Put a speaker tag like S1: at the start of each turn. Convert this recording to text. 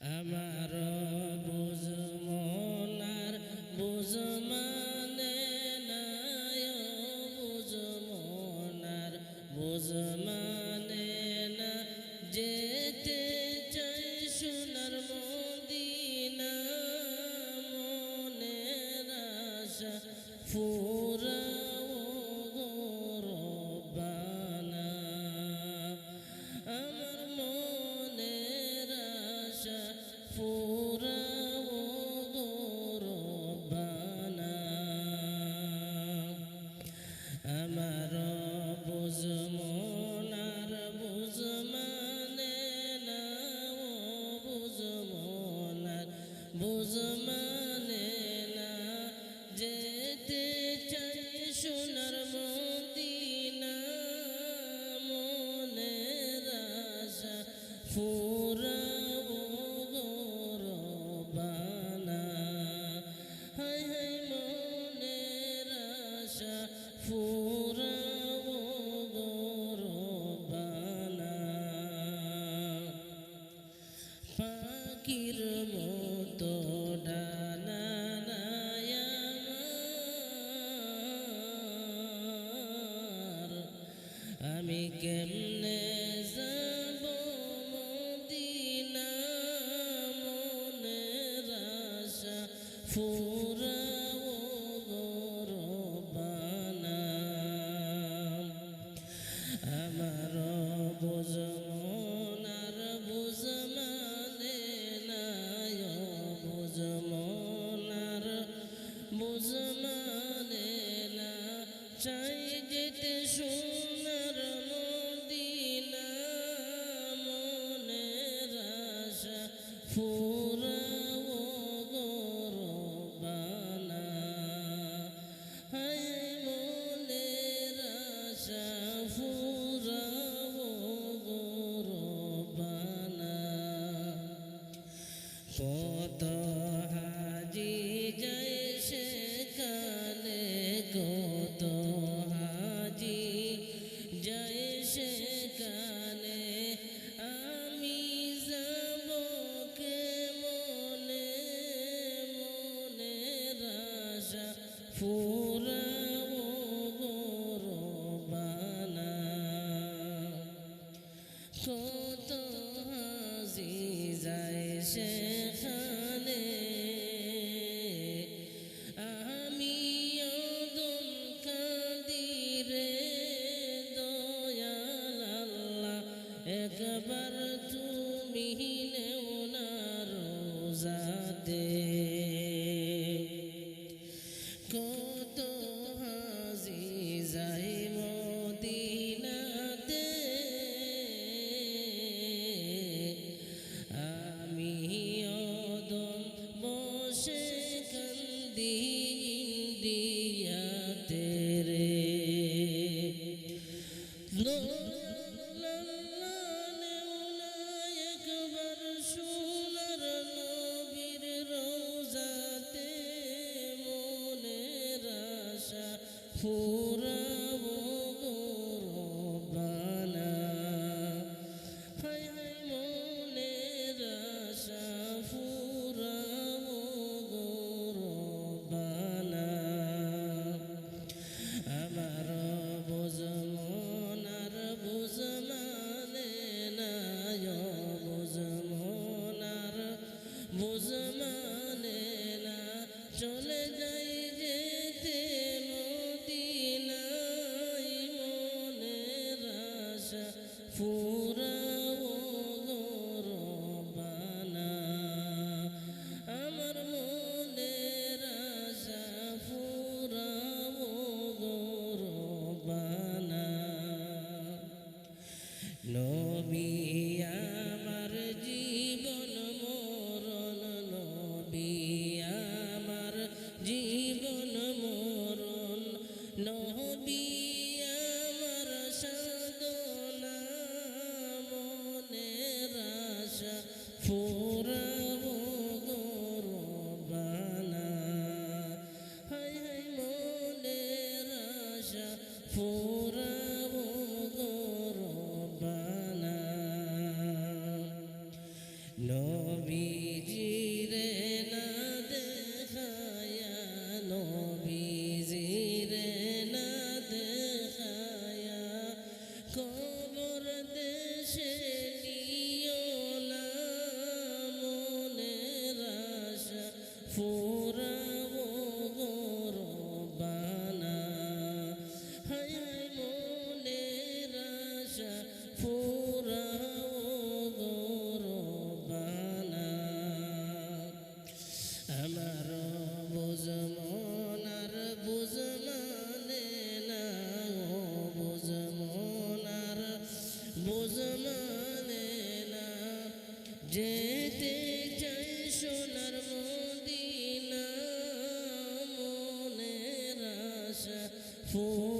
S1: আমার আমার বুঝমনার বুঝমানে না, ও বুঝমনার বুঝমানে না। যেতে চাই সোনার মদিনা, মনের আশা ফুরাবো আমি কেমনে যাব মদিনা মনের আশা? ফুরাও ফুরাও গরবানা কত হাসি যায় সেখানে আমি দম কাঁদি রে দয়াল আল্লাহ একবার তুমি ফুরাবো গরবানা হায় হায় মনের আশা ফুরাবো গরবানা আমার বুঝমনার বুঝমানে নাই বুঝমনার বুঝমানে না চলে যাই নবী আমার জীবন মরণ নবী আমার জীবন মরণ নবী নবীজিরে for